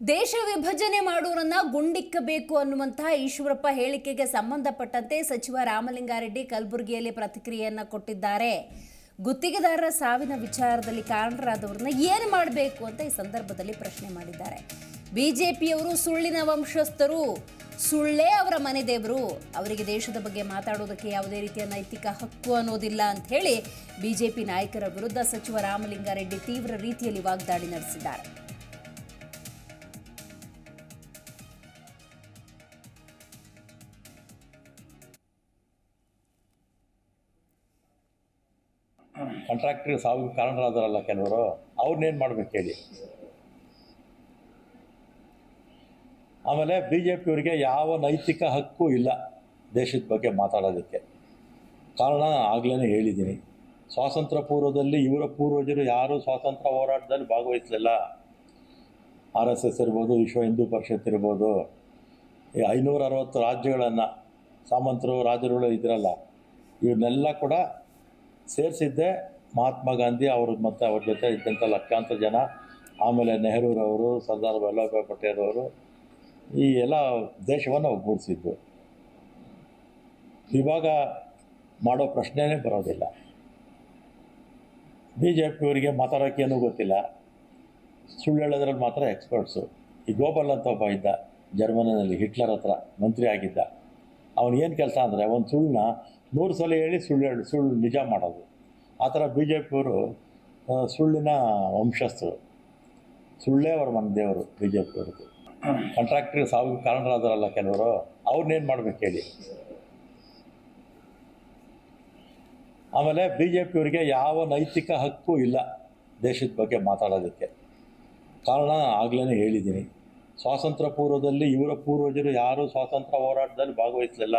ದೇಶ ವಿಭಜನೆ ಮಾಡೋರನ್ನ ಗುಂಡಿಕ್ಕಬೇಕು ಅನ್ನುವಂತಹ ಈಶ್ವರಪ್ಪ ಹೇಳಿಕೆಗೆ ಸಂಬಂಧಪಟ್ಟಂತೆ ಸಚಿವ ರಾಮಲಿಂಗಾರೆಡ್ಡಿ ಕಲಬುರಗಿಯಲ್ಲಿ ಪ್ರತಿಕ್ರಿಯೆಯನ್ನ ಕೊಟ್ಟಿದ್ದಾರೆ. ಗುತ್ತಿಗೆದಾರರ ಸಾವಿನ ವಿಚಾರದಲ್ಲಿ ಕಾರಣರಾದವ್ರನ್ನ ಏನು ಮಾಡಬೇಕು ಅಂತ ಈ ಸಂದರ್ಭದಲ್ಲಿ ಪ್ರಶ್ನೆ ಮಾಡಿದ್ದಾರೆ. ಬಿಜೆಪಿಯವರು ಸುಳ್ಳಿನ ವಂಶಸ್ಥರು, ಸುಳ್ಳೇ ಅವರ ಮನೆ ದೇವರು. ಅವರಿಗೆ ದೇಶದ ಬಗ್ಗೆ ಮಾತಾಡೋದಕ್ಕೆ ಯಾವುದೇ ರೀತಿಯ ನೈತಿಕ ಹಕ್ಕು ಅನ್ನೋದಿಲ್ಲ ಅಂತ ಹೇಳಿ ಬಿಜೆಪಿ ನಾಯಕರ ವಿರುದ್ಧ ಸಚಿವ ರಾಮಲಿಂಗಾರೆಡ್ಡಿ ತೀವ್ರ ರೀತಿಯಲ್ಲಿ ವಾಗ್ದಾಳಿ ನಡೆಸಿದ್ದಾರೆ. ಕಾಂಟ್ರಾಕ್ಟ್ರಿಗೆ ಸಾವಿಗೆ ಕಾರಣರಾದಾರಲ್ಲ ಕೆಲವರು, ಅವ್ರನ್ನೇನು ಮಾಡ್ಬೇಕು ಹೇಳಿ. ಆಮೇಲೆ ಬಿ ಜೆ ಪಿಯವರಿಗೆ ಯಾವ ನೈತಿಕ ಹಕ್ಕು ಇಲ್ಲ ದೇಶದ ಬಗ್ಗೆ ಮಾತಾಡೋದಕ್ಕೆ. ಕಾರಣ ಆಗ್ಲೇ ಹೇಳಿದ್ದೀನಿ. ಸ್ವಾತಂತ್ರ್ಯ ಪೂರ್ವದಲ್ಲಿ ಇವರ ಪೂರ್ವಜರು ಯಾರೂ ಸ್ವಾತಂತ್ರ್ಯ ಹೋರಾಟದಲ್ಲಿ ಭಾಗವಹಿಸಲಿಲ್ಲ. ಆರ್ ಎಸ್ ಎಸ್ ಇರ್ಬೋದು, ವಿಶ್ವ ಹಿಂದೂ ಪರಿಷತ್ ಇರ್ಬೋದು, ಈ ಐನೂರ ಅರವತ್ತು ರಾಜ್ಯಗಳನ್ನು, ಸಾಮಂತರು, ರಾಜರುಗಳು ಇದ್ರಲ್ಲ ಇವನ್ನೆಲ್ಲ ಕೂಡ ಸೇರಿಸಿದ್ದೆ. ಮಹಾತ್ಮ ಗಾಂಧಿ ಅವರು ಮತ್ತು ಅವ್ರ ಜೊತೆ ಇದ್ದಂಥ ಲಕ್ಷಾಂತರ ಜನ, ಆಮೇಲೆ ನೆಹರೂರವರು, ಸರ್ದಾರ್ ವಲ್ಲಭಭಾಯ್ ಪಟೇಲ್ ಅವರು, ಈ ಎಲ್ಲ ದೇಶವನ್ನು ಒಗ್ಗೂಡಿಸಿದ್ದು. ಇವಾಗ ಮಾಡೋ ಪ್ರಶ್ನೆನೇ ಬರೋದಿಲ್ಲ. ಬಿ ಜೆ ಪಿಯವರಿಗೆ ಮಾತಾಡೋಕ್ಕೇನೂ ಗೊತ್ತಿಲ್ಲ. ಸುಳ್ಳು ಹೇಳೋದ್ರಲ್ಲಿ ಮಾತ್ರ ಎಕ್ಸ್ಪರ್ಟ್ಸು. ಈ ಗೋಪಾಲ್ ಅಂತ ಒಬ್ಬ ಇದ್ದ ಜರ್ಮನಿನಲ್ಲಿ ಹಿಟ್ಲರ್ ಹತ್ರ ಮಂತ್ರಿ ಆಗಿದ್ದ. ಅವನು ಏನು ಕೆಲಸ ಅಂದರೆ ಒಂದು ಸುಳ್ಳನ್ನ ನೂರು ಸಲ ಹೇಳಿ ಸುಳ್ಳು ಹೇಳಿ, ಸುಳ್ಳು ನಿಜ ಮಾಡೋದು. ಆ ಥರ ಬಿ ಜೆ ಪಿಯವರು ಸುಳ್ಳಿನ ವಂಶಸ್ಥರು. ಸುಳ್ಳೇ ಅವ್ರ ಮನ ದೇವರು ಬಿ ಜೆ ಪಿಯವ್ರದ್ದು ಕಾಂಟ್ರಾಕ್ಟ್ರಿಗೆ ಸಾವಿಗೆ ಕಾರಣರಾದರಲ್ಲ ಕೆಲವರು ಅವ್ರನ್ನೇನು ಮಾಡ್ಬೇಕು ಹೇಳಿ. ಆಮೇಲೆ ಬಿ ಜೆ ಪಿಯವರಿಗೆ ಯಾವ ನೈತಿಕ ಹಕ್ಕು ಇಲ್ಲ ದೇಶದ ಬಗ್ಗೆ ಮಾತಾಡೋದಕ್ಕೆ. ಕಾರಣ ಆಗ್ಲೇ ಹೇಳಿದ್ದೀನಿ. ಸ್ವಾತಂತ್ರ್ಯ ಪೂರ್ವದಲ್ಲಿ ಇವರ ಪೂರ್ವಜರು ಯಾರೂ ಸ್ವಾತಂತ್ರ್ಯ ಹೋರಾಟದಲ್ಲಿ ಭಾಗವಹಿಸಲಿಲ್ಲ.